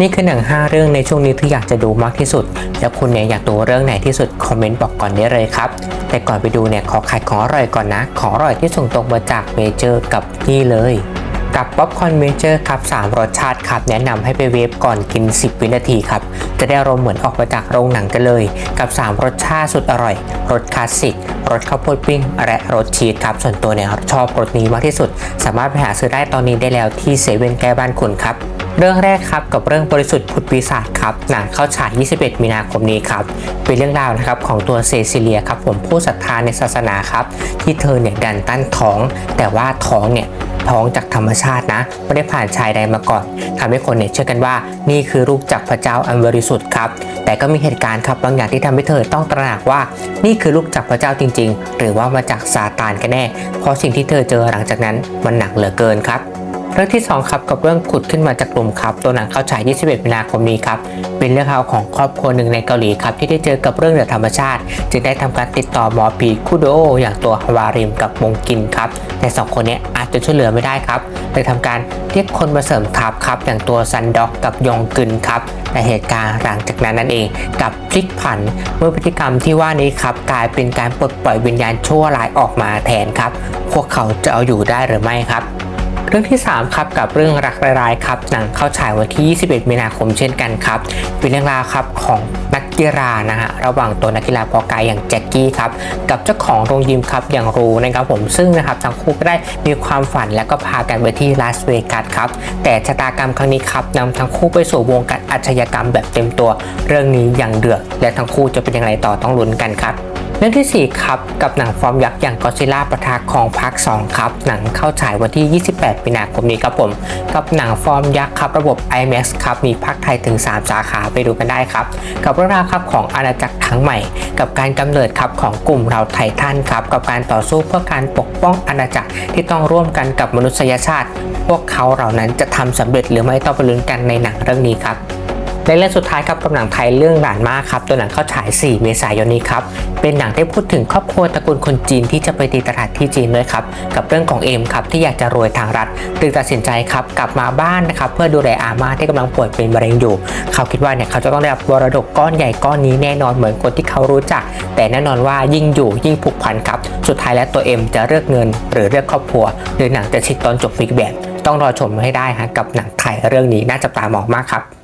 นี่คือหนัง 5 เรื่องในช่วงนี้ที่อยากจะดูมากที่สุด แล้วคุณเนี่ยอยากดูเรื่องไหนที่สุด คอมเมนต์บอกก่อนได้เลยครับ แต่ก่อนไปดูเนี่ยขอขายของอร่อยก่อนนะ ของอร่อยที่ส่งตรงมาจากเมเจอร์กับนี่เลย กับป๊อปคอร์นเมเจอร์ครับ 3 รสชาติครับ แนะนำให้ไปเวฟก่อนกิน 10 วินาทีครับ จะได้อารมณ์เหมือนออกมาจากโรงหนังกันเลย กับ 3 รสชาติสุดอร่อย รสคลาสสิกรสข้าวโพดปิ้งและรสชีสครับ ส่วนตัวเนี่ยชอบรสนี้มากที่สุด สามารถไปหาซื้อได้ตอนนี้ได้แล้วที่เซเว่นใกล้บ้านคุณครับ เรื่องแรกครับกับเรื่องบริสุทธิ์ผุดปีศาจครับหนังเข้าฉาย 21 มีนาคมนี้ครับเป็นเรื่องราวนะครับของตัวเซซิเลียครับผมผู้ศรัทธาในศาสนาครับที่เธอเนี่ยดันตั้นท้อง แต่ว่าท้องเนี่ยท้องจากธรรมชาตินะไม่ได้ผ่านชายใดมาก่อนทำให้คนเนี่ยเชื่อกันว่านี่คือลูกจากพระเจ้าอันบริสุทธิ์ครับแต่ก็มีเหตุการณ์ครับบางอย่างที่ทำให้เธอต้องตระหนักว่า นี่คือลูกจากพระเจ้าจริง ๆ หรือว่ามาจากซาตานกันแน่ เพราะสิ่งที่เธอเจอหลังจากนั้นมันหนักเหลือเกินครับ เรื่องที่2ครับกับเรื่องขุดขึ้นมาจากกลุ่มครับตัวหนังเข้าฉาย 21 มีนาคมนี้ครับเป็นเรื่องราวของครอบครัวหนึ่งในเกาหลีครับที่ได้เจอกับเรื่องเหนือธรรมชาติ จึงได้ทำการติดต่อหมอผีคูโดโออย่างตัวฮาวาริมกับมงกินครับแต่สองคนนี้อาจจะช่วยเหลือไม่ได้ครับเลยทำการเรียกคนมาเสริมทัพครับอย่างตัวซันด็อกกับยองกึนครับแต่เหตุการณ์หลังจากนั้นนั่นเองกับพลิกผันเมื่อพฤติกรรมที่ว่านี้ครับกลายเป็นการปลดปล่อยวิญญาณชั่วร้ายออกมาแทนครับพวกเขาจะเอาอยู่ได้หรือไม่ครับ เรื่องที่ 3 ครับกับเรื่องรักร้ายๆครับหนังเข้าฉายวันที่ 21 มีนาคมเช่นกันครับเป็นเรื่องราวครับของนักกีฬานะฮะระหว่างตัวนักกีฬาพอกายอย่างแจ็คกี้ครับกับเจ้าของโรงยิมครับอย่างรูนะครับผมซึ่งนะครับทั้งคู่ก็ได้มีความฝันและก็พากันไปที่ลาสเวกัสครับแต่ชะตากรรมครั้งนี้ครับนำทั้งคู่ไปสู่วงการอาชญากรรมแบบเต็มตัว เรื่องนี้อย่างเดือดและทั้งคู่จะเป็นอย่างไรต่อต้องลุ้นกันครับ เรื่องที่ 4 ครับ กับหนังฟอร์มยักษ์อย่างก็ซิล่าประทาของภาค2ครับ หนังเข้าฉายวันที่ 28 มีนาคมนี้ครับผม กับหนังฟอร์มยักษ์ครับระบบ IMAX ครับ มีภาคไทยถึง 3 สาขาไปดูกันได้ครับ กับเรื่องราวครับของอาณาจักรทั้งใหม่ กับการกำเนิดครับของกลุ่มเราไททันครับ กับการต่อสู้เพื่อการปกป้องอาณาจักรที่ต้องร่วมกันกับมนุษยชาติ พวกเขาเหล่านั้นจะทำสำเร็จหรือไม่ต้องไปลุ้นกันในหนังเรื่องนี้ครับ และเรื่องสุดท้ายครับกับหนังไทยเรื่องหลานมากครับตัวหนังเข้าฉาย 4 เมษายนนี้ครับเป็นหนังที่พูดถึงครอบครัวตระกูลคนจีนที่จะไปตีตลาดที่จีนด้วยครับกับเรื่องของเอมครับที่อยากจะรวยทางรัฐจึงตัดสินใจครับกลับมาบ้านนะครับเพื่อดูแลอาม่าที่กำลังป่วยเป็นมะเร็งอยู่ เขาคิดว่าเนี่ยเขาจะต้องได้รับมรดกก้อนใหญ่ก้อนนี้แน่นอนเหมือนคนที่เขารู้จัก แต่แน่นอนว่ายิ่งอยู่ยิ่งผูกพันครับสุดท้ายแล้วตัวเอ็มจะเลือกเงิน หรือเลือกครอบครัว หรือหนังจะชิดตอนจบฟิกแบบต้องรอชมให้ได้ฮะกับหนังไทยเรื่องนี้น่าจับตามองมากครับ